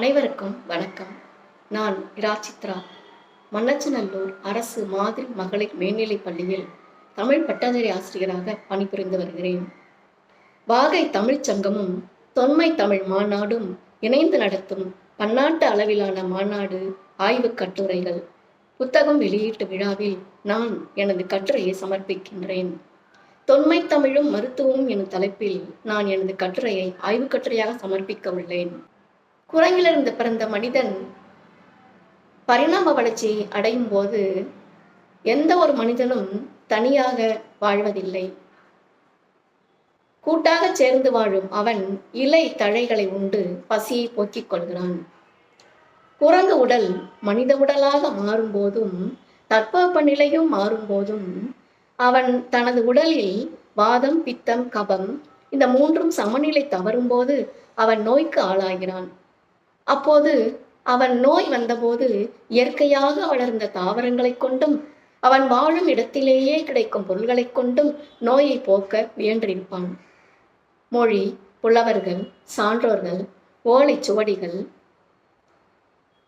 அனைவருக்கும் வணக்கம். நான் இராச்சித்ரா. மன்னச்சநல்லூர் அரசு மாதிரி மகளிர் மேல்நிலைப் பள்ளியில் தமிழ் பட்டதாரி ஆசிரியராக பணிபுரிந்து வருகிறேன். வாகை தமிழ்ச் சங்கமும் தொன்மை தமிழ் மாநாடும் இணைந்து நடத்தும் பன்னாட்டு அளவிலான மாநாடு ஆய்வுக் கட்டுரைகள் புத்தகம் வெளியீட்டு விழாவில் நான் எனது கட்டுரையை சமர்ப்பிக்கின்றேன். தொன்மை தமிழும் மருத்துவமும் எனும் தலைப்பில் நான் எனது கட்டுரையை ஆய்வுக் கட்டுரையாக சமர்ப்பிக்க உள்ளேன். குரங்கிலிருந்து பிறந்த மனிதன் பரிணாம வளர்ச்சி அடையும் போது எந்த ஒரு மனிதனும் தனியாக வாழ்வதில்லை. கூட்டாக சேர்ந்து வாழும் அவன் இலை தழைகளை உண்டு பசியை போக்கிக் கொள்கிறான். குரங்கு உடல் மனித உடலாக மாறும்போதும் தட்பவெப்ப நிலையும் மாறும்போதும் அவன் தனது உடலில் வாதம் பித்தம் கபம் இந்த மூன்றும் சமநிலை தவறும்போது அவன் நோய்க்கு ஆளாகிறான். அப்போது அவன் நோய் வந்தபோது இயற்கையாக வளர்ந்த தாவரங்களைக் கொண்டும் அவன் வாழும் இடத்திலேயே கிடைக்கும் பொருள்களைக் கொண்டும் நோயை போக்க முயன்றிருப்பான். மொழி புலவர்கள் சான்றோர்கள் ஓலைச் சுவடிகள்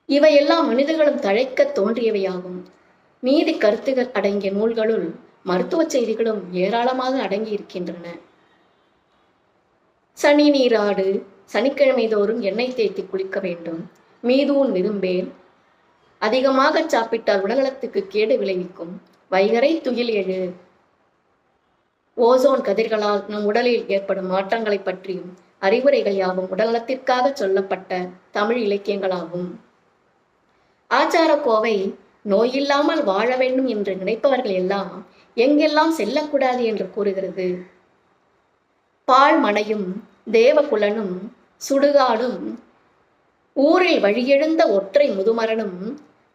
இவையெல்லாம் மனிதர்களும் தழைக்க தோன்றியவையாகும். மீதி கருத்துகள் அடங்கிய நூல்களுள் மருத்துவ செய்திகளும் ஏராளமாக அடங்கி இருக்கின்றன சனி நீராடு சனிக்கிழமை தோறும் எண்ணெய் தேய்த்து குளிக்க வேண்டும். மீதூன் விரும்பேன். அதிகமாக சாப்பிட்டால் உடல்நலத்துக்கு கேடு விளைவிக்கும். வைகரை துயில் எழு. ஓசோன் கதிர்களால் நம் உடலில் ஏற்படும் மாற்றங்களை பற்றியும் அறிவுரைகள் யாவும் உடல்நலத்திற்காக சொல்லப்பட்ட தமிழ் இலக்கியங்களாகும். ஆச்சார கோவை நோயில்லாமல் வாழ வேண்டும் என்று நினைப்பவர்கள் எல்லாம் எங்கெல்லாம் செல்லக்கூடாது என்று கூறுகிறது. பால் மனையும் தேவகுலனும் சுடுகாடும் ஊரில் வழியெழுந்த ஒற்றை முதுமரனும்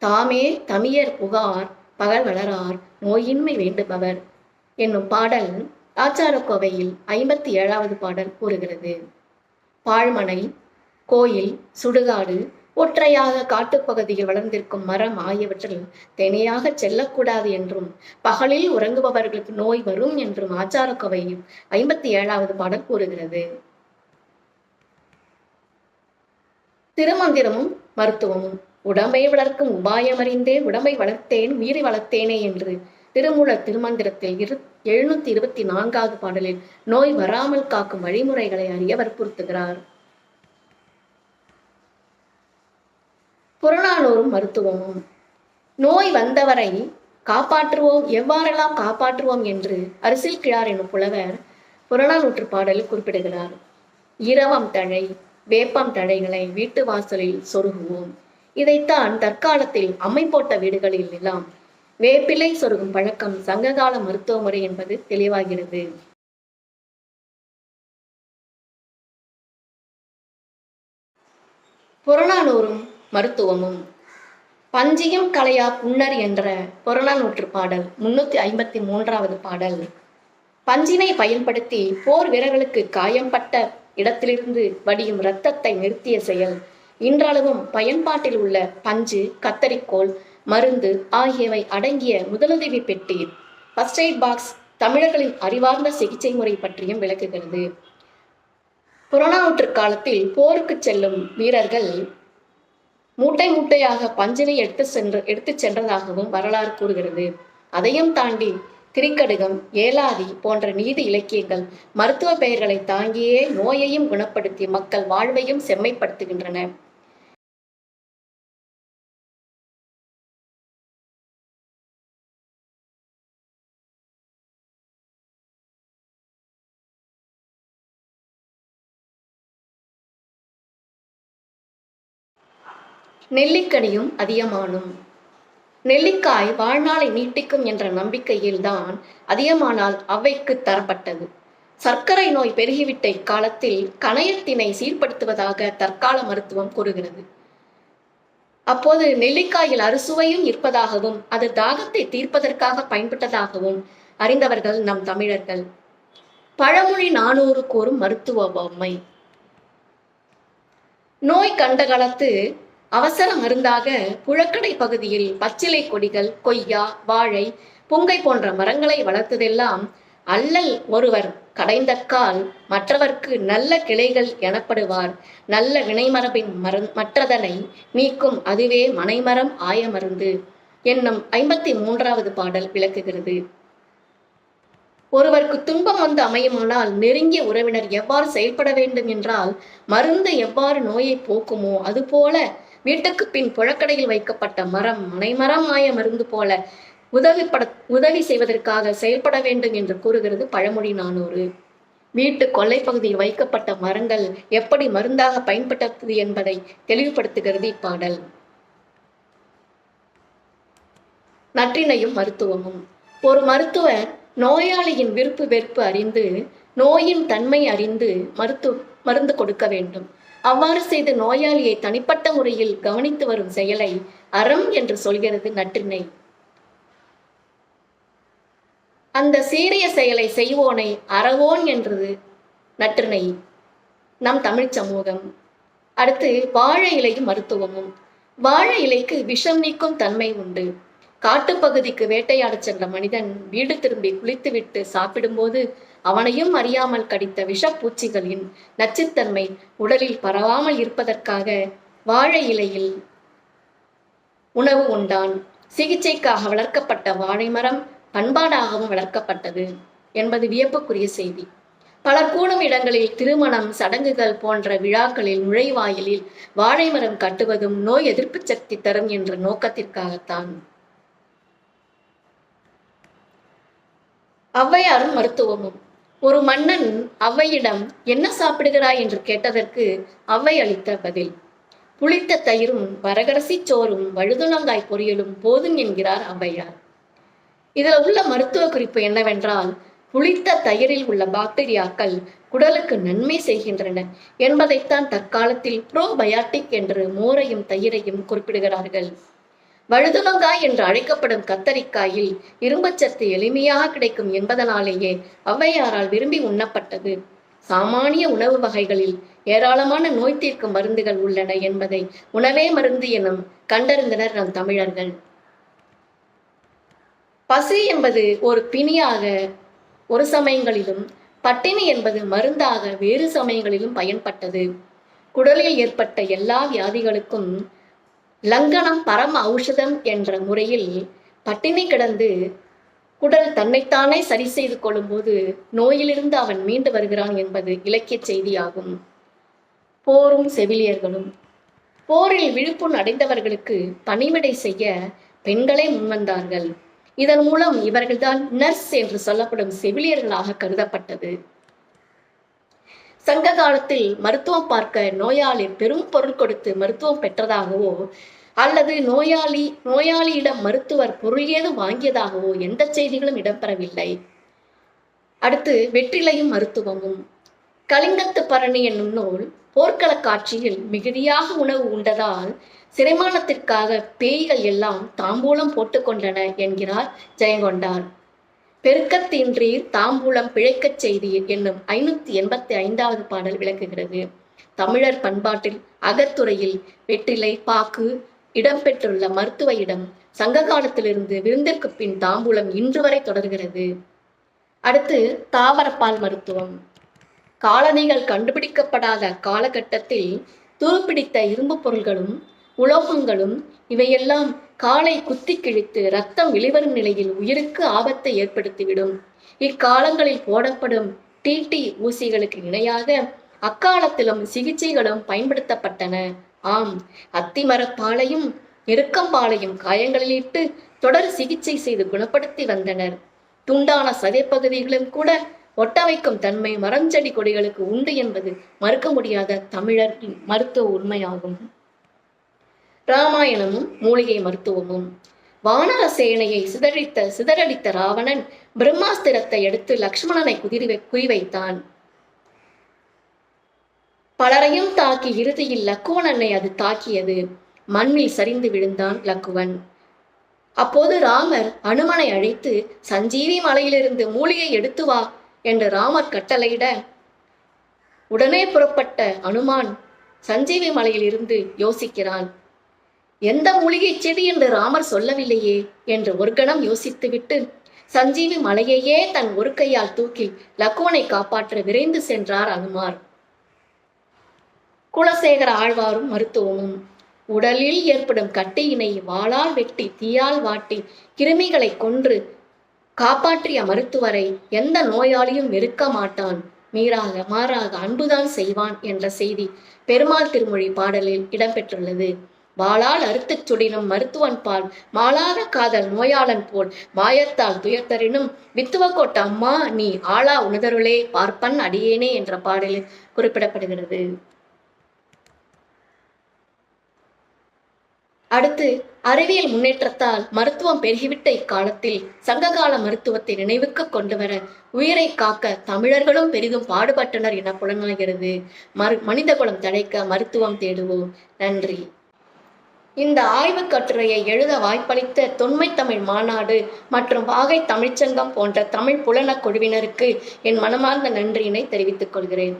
தாமே தமியர் புகார் பகல் வளரார் நோயின்மை வேண்டுபவர் என்னும் பாடல் ஆச்சாரக்கோவையில் ஐம்பத்தி ஏழாவது பாடல் கூறுகிறது. பாழ்மனை கோயில் சுடுகாடு ஒற்றையாக காட்டுப்பகுதியில் வளர்ந்திருக்கும் மரம் ஆகியவற்றில் தெனையாக செல்லக்கூடாது என்றும் பகலில் உறங்குபவர்களுக்கு நோய் வரும் என்றும் ஆச்சாரக்கோவையில் ஐம்பத்தி ஏழாவது பாடல் கூறுகிறது. திருமந்திரமும் மருத்துவமும் உடம்பை வளர்க்கும் உபாயம் அறிந்தே உடம்பை வளர்த்தேன் உயிரை வளர்த்தேனே என்று திருமூலர் திருமந்திரத்தில் இரு எழுநூத்தி இருபத்தி நான்காவது பாடலில் நோய் வராமல் காக்கும் வழிமுறைகளை அறிய வற்புறுத்துகிறார் புறநானூறும் மருத்துவமும் நோய் வந்தவரை காப்பாற்றுவோம் எவ்வாறெல்லாம் காப்பாற்றுவோம் என்று அரிசில் கிழார் எனும் புலவர் புறநானூற்று பாடலில் குறிப்பிடுகிறார். இரவம் தழை வேப்பம் தழைகளை வீட்டு வாசலில் சொருகுவோம். இதைத்தான் தற்காலத்தில் அம்மை போட்ட வீடுகளில் எல்லாம் வேப்பிலை சொருகும் பழக்கம் சங்ககால மருத்துவ முறை என்பது தெளிவாகிறது. புறநானூறும் மருத்துவமும். பஞ்சியம் கலையா புன்னர் என்ற புறநானூற்று பாடல் முன்னூத்தி ஐம்பத்தி மூன்றாவது பாடல். பஞ்சினை பயன்படுத்தி போர் வீரர்களுக்கு காயம்பட்ட இடத்திலிருந்து வடியும் இரத்தத்தை நிறுத்திய செயல். இன்றளவும் பயன்பாட்டில் உள்ள பஞ்சு கத்தரிக்கோல் மருந்து ஆகியவை அடங்கிய முதலுதவி பெட்டி ஃபர்ஸ்ட் எய்ட் பாக்ஸ் தமிழர்களின் அறிவார்ந்த சிகிச்சை முறை பற்றியும் விளக்குகிறது. புறநானூற்று காலத்தில் போருக்கு செல்லும் வீரர்கள் மூட்டை மூட்டையாக பஞ்சினை எடுத்து சென்று எடுத்து சென்றதாகவும் வரலாறு கூறுகிறது. அதையும் தாண்டி திரிக்கடுகம் ஏலாதி போன்ற நீதி இலக்கியங்கள் மருத்துவ பெயர்களை தாங்கியே நோயையும் குணப்படுத்தி மக்கள் வாழ்வையும் செம்மைப்படுத்துகின்றன. நெல்லிக்கனியும் அதியமானும் நெல்லிக்காய் வாழ்நாளை நீட்டிக்கும் என்ற நம்பிக்கையில்தான் அதிகமானால் அவைக்கு தரப்பட்டது. சர்க்கரை நோய் பெருகிவிட்ட இக்காலத்தில் கணையத்தினை சீர்படுத்துவதாக தற்கால மருத்துவம் கூறுகிறது. அப்போது நெல்லிக்காயில் அறுசுவையும் இருப்பதாகவும் அது தாகத்தை தீர்ப்பதற்காக பயன்பட்டதாகவும் அறிந்தவர்கள் நம் தமிழர்கள். பழமொழி நானூறு கூறும் மருத்துவ பொம்மை. நோய் கண்ட காலத்து அவசர மருந்தாக புழக்கடை பகுதியில் பச்சிலை கொடிகள் கொய்யா வாழை புங்கை போன்ற மரங்களை வளர்த்ததெல்லாம் அல்லல் ஒருவர் கடைந்தக்கால் மற்றவர்க்கு நல்ல கிளைகள் எனப்படுவார். நல்ல வினைமரபின் மர மற்றதனை நீக்கும் அதுவே மனைமரம் ஆயமருந்து என்னும் ஐம்பத்தி மூன்றாவது பாடல் விளக்குகிறது. ஒருவருக்கு துன்பம் வந்து அமையுமானால் நெருங்கிய உறவினர் எவ்வாறு செயல்பட வேண்டும் என்றால் மருந்து எவ்வாறு நோயை போக்குமோ அதுபோல வீட்டுக்கு பின் புழக்கடையில் வைக்கப்பட்ட மரம் மனைமரம் ஆய மருந்து போல உதவிப்பட உதவி செய்வதற்காக செயல்பட வேண்டும் என்று கூறுகிறது பழமொழி நானூறு. வீட்டு கொல்லை பகுதியில் வைக்கப்பட்ட மரங்கள் எப்படி மருந்தாக பயன்பட்டது என்பதை தெளிவுபடுத்துகிறது இப்பாடல். நற்றினையும் மருத்துவமும். ஒரு மருத்துவர் நோயாளியின் விருப்பு வெறுப்பு அறிந்து நோயின் தன்மை அறிந்து மருத்து மருந்து கொடுக்க வேண்டும். அவ்வாறு செய்த நோயாளியை தனிப்பட்ட முறையில் கவனித்து வரும் செயலை அறம் என்று சொல்கிறது நற்றினை. அந்த சீரிய செயலை செய்வோனை அறவோன் என்றது நற்றினை. நம் தமிழ் சமூகம். அடுத்து வாழை இலையும் மருத்துவமும். வாழை இலைக்கு விஷம் நீக்கும் தன்மை உண்டு. காட்டுப்பகுதிக்கு வேட்டையாடச் சென்ற மனிதன் வீடு திரும்பி குளித்துவிட்டு சாப்பிடும்போது அவனையும் அறியாமல் கடித்த விஷப்பூச்சிகளின் நச்சுத்தன்மை உடலில் பரவாமல் இருப்பதற்காக வாழை இலையில் உணவு உண்டான். சிகிச்சைக்காக வளர்க்கப்பட்ட வாழை மரம் பண்பாடாகவும் வளர்க்கப்பட்டது என்பது வியப்புக்குரிய செய்தி. பலர் கூடும் இடங்களில் திருமணம் சடங்குகள் போன்ற விழாக்களில் நுழைவாயிலில் வாழை மரம் கட்டுவதும் நோய் எதிர்ப்பு சக்தி தரும் என்ற நோக்கத்திற்காகத்தான். ஔவையாரும் மருத்துவமும் ஒரு மன்னன் ஔவையிடம் என்ன சாப்பிடுகிறாய் என்று கேட்டதற்கு ஔவை அளித்த பதில் புளித்த தயிரும் வரகரசி சோறும் வழுதுணங்காய் பொரியலும் போதும் என்கிறார் அவ்வையார். இதில் உள்ள மருத்துவ குறிப்பு என்னவென்றால் புளித்த தயிரில் உள்ள பாக்டீரியாக்கள் குடலுக்கு நன்மை செய்கின்றன என்பதைத்தான் தற்காலத்தில் ப்ரோபயாட்டிக் என்று மோரையும் தயிரையும் குறிப்பிடுகிறார்கள். வழுதுணங்காய் என்று அழைக்கப்படும் கத்தரிக்காயில் இரும்புச்சத்து எளிமையாக கிடைக்கும் என்பதனாலேயே ஔவையாரால் விரும்பி உண்ணப்பட்டது. சாமானிய உணவு வகைகளில் ஏராளமான நோய் தீர்க்கும் மருந்துகள் உள்ளன என்பதை உணவே மருந்து எனும் கண்டறிந்தனர் நம் தமிழர்கள். பசி என்பது ஒரு பிணியாக ஒரு சமயங்களிலும் பட்டினி என்பது மருந்தாக வேறு சமயங்களிலும் பயன்பட்டது. குடலில் ஏற்பட்ட எல்லா வியாதிகளுக்கும் லங்கனம் பரம ஔஷதம் என்ற முறையில் பட்டினி கிடந்து குடல் தன்னைத்தானே சரி செய்து கொள்ளும்போது நோயிலிருந்து அவன் மீண்டு வருகிறான் என்பது இலக்கிய செய்தியாகும். போரும் செவிலியர்களும். போரில் விழுப்புண் அடைந்தவர்களுக்கு பணிவிடை செய்ய பெண்களே முன்வந்தார்கள். இதன் மூலம் இவர்கள்தான் நர்ஸ் என்று சொல்லப்படும் செவிலியர்களாக கருதப்பட்டது. சங்க காலத்தில் மருத்துவம் பார்க்க நோயாளி பெரும் பொருள் கொடுத்து மருத்துவம் பெற்றதாகவோ அல்லது நோயாளி நோயாளியிடம் மருத்துவர் பொருள் ஏதும் வாங்கியதாகவோ எந்த செய்திகளும் இடம்பெறவில்லை. அடுத்து வெற்றிலையும் மருத்துவமும். கலிங்கத்து பரணி என்னும் நூல் போர்க்கள காட்சியில் மிகுதியாக உணவு உண்டதால் சிறைமானத்திற்காக பேய்கள் எல்லாம் தாம்பூலம் போட்டுக்கொண்டன என்கிறார் ஜெயங்கொண்டார். பெருக்கத்தின்றீர் தாம்பூலம் பிழைக்கச் செய்தீர் என்னும் ஐநூத்தி எண்பத்தி ஐந்தாவது பாடல் விளக்குகிறது. தமிழர் பண்பாட்டில் அகத்துறையில் வெற்றிலை பாக்கு இடம்பெற்றுள்ள மருத்துவ இடம் சங்க காலத்திலிருந்து விருந்திற்கு பின் தாம்பூலம் இன்று வரை தொடர்கிறது. அடுத்து தாவரப்பால் மருத்துவம். காலணிகள் கண்டுபிடிக்கப்படாத காலகட்டத்தில் துருப்பிடித்த இரும்பு பொருள்களும் உலோகங்களும் இவையெல்லாம் காலை குத்தி கிழித்து ரத்தம் வெளிவரும் நிலையில் உயிருக்கு ஆபத்தை ஏற்படுத்திவிடும். இக்காலங்களில் போடப்படும் டிடி ஊசிகளுக்கு இணையாக அக்காலத்திலும் சிகிச்சைகளும் பயன்படுத்தப்பட்டன. ஆம் அத்திமரப்பாலையும் நெருக்கம்பாலையும் காயங்களிலிட்டு தொடர் சிகிச்சை செய்து குணப்படுத்தி வந்தனர். துண்டான சதைப்பகுதிகளும் கூட ஒட்ட வைக்கும் தன்மை மரஞ்செடி கொடிகளுக்கு உண்டு என்பது மறுக்க முடியாத தமிழர் மருத்துவ உண்மையாகும். ராமாயணமும் மூலிகை மருத்துவமும். வானர சேனையை சிதறித்த சிதறடித்த ராவணன் பிரம்மாஸ்திரத்தை எடுத்து லக்ஷ்மணனை குதிரி குறிவைத்தான் பலரையும் தாக்கி இறுதியில் லக்குவனனை அது தாக்கியது. மண்ணில் சரிந்து விழுந்தான் லக்குவன். அப்போது ராமர் அனுமனை அழைத்து சஞ்சீவி மலையிலிருந்து மூலிகை எடுத்து வா என்று ராமர் கட்டளையிட உடனே புறப்பட்ட அனுமான் சஞ்சீவி மலையிலிருந்து யோசிக்கிறான். எந்த மூலிகை செடி என்று ராமர் சொல்லவில்லையே என்று ஒரு கணம் யோசித்துவிட்டு சஞ்சீவி மலையையே தன் ஒரு கையால் தூக்கி லக்குவனை காப்பாற்ற விரைந்து சென்றார் அனுமார் குலசேகர ஆழ்வாரும் மருத்துவமும் உடலில் ஏற்படும் கட்டியினை வாளால் வெட்டி தீயால் வாட்டி கிருமிகளை கொன்று காப்பாற்றிய மருத்துவரை எந்த நோயாளியும் வெறுக்க மாட்டான். மீறாக மாறாக அன்புதான் செய்வான் என்ற செய்தி பெருமாள் திருமொழி பாடலில் இடம்பெற்றுள்ளது. வாளால் அறுத்துச் சுடினும் மருத்துவன் பால் மாளாத காதல் நோயாளன் போல் மாயத்தால் துயர்த்தரினும் வித்துவக்கோட்ட அம்மா நீ ஆளா உணதருளே பார்ப்பன் அடியேனே என்ற பாடலில் குறிப்பிடப்படுகிறது. அடுத்து அறிவியல் முன்னேற்றத்தால் மருத்துவம் பெருகிவிட்ட இக்காலத்தில் சங்ககால மருத்துவத்தை நினைவுக்கு கொண்டு வர உயிரை காக்க தமிழர்களும் பெரிதும் பாடுபட்டனர் என புலனாகிறது. மரு மனித குலம் தடைக்க மருத்துவம் தேடுவோம். நன்றி. இந்த ஆய்வுக் கட்டுரையை எழுத வாய்ப்பளித்த தொன்மை தமிழ் மாநாடு மற்றும் வாகை தமிழ்ச்சங்கம் போன்ற தமிழ் புலனக் குழுவினருக்கு என் மனமார்ந்த நன்றியினை தெரிவித்துக் கொள்கிறேன்.